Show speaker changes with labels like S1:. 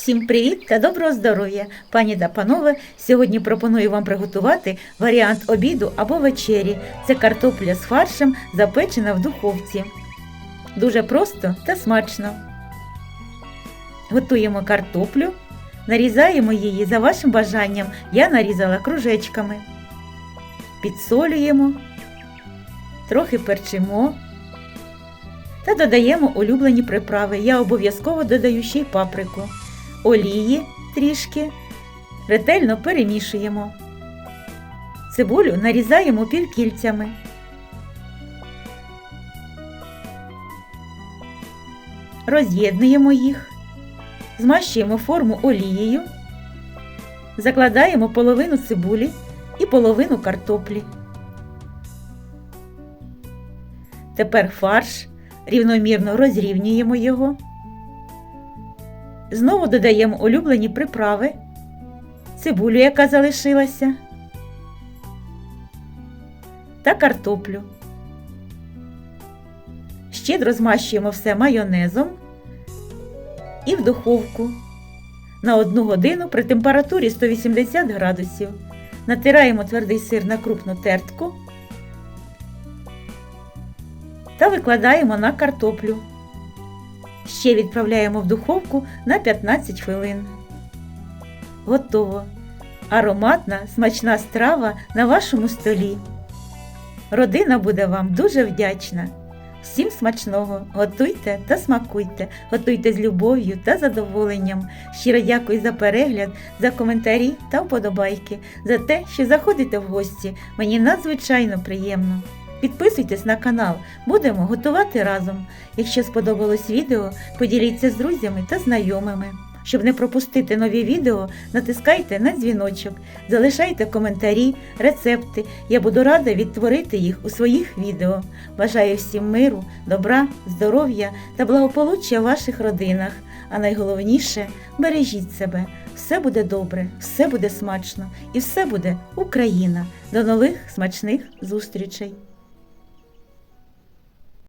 S1: Всім привіт та доброго здоров'я! Пані та панове, сьогодні пропоную вам приготувати варіант обіду або вечері. Це картопля з фаршем, запечена в духовці. Дуже просто та смачно. Готуємо картоплю, нарізаємо її за вашим бажанням. Я нарізала кружечками. Підсолюємо, трохи перчимо та додаємо улюблені приправи. Я обов'язково додаю ще й паприку олії трішки, ретельно перемішуємо. Цибулю нарізаємо півкільцями. Роз'єднуємо їх, змащуємо форму олією, закладаємо половину цибулі і половину картоплі. Тепер фарш рівномірно розрівнюємо його. Знову додаємо улюблені приправи, цибулю, яка залишилася, та картоплю. Щедро змащуємо все майонезом і в духовку на 1 годину при температурі 180 градусів. Натираємо твердий сир на крупну тертку та викладаємо на картоплю. Ще відправляємо в духовку на 15 хвилин. Готово. Ароматна, смачна страва на вашому столі. Родина буде вам дуже вдячна. Всім смачного! Готуйте та смакуйте, готуйте з любов'ю та задоволенням. Щиро дякую за перегляд, за коментарі та вподобайки, за те, що заходите в гості. Мені надзвичайно приємно. Підписуйтесь на канал, будемо готувати разом. Якщо сподобалось відео, поділіться з друзями та знайомими. Щоб не пропустити нові відео, натискайте на дзвіночок, залишайте коментарі, рецепти. Я буду рада відтворити їх у своїх відео. Бажаю всім миру, добра, здоров'я та благополуччя в ваших родинах. А найголовніше бережіть себе. Все буде добре, все буде смачно і все буде Україна. До нових смачних зустрічей!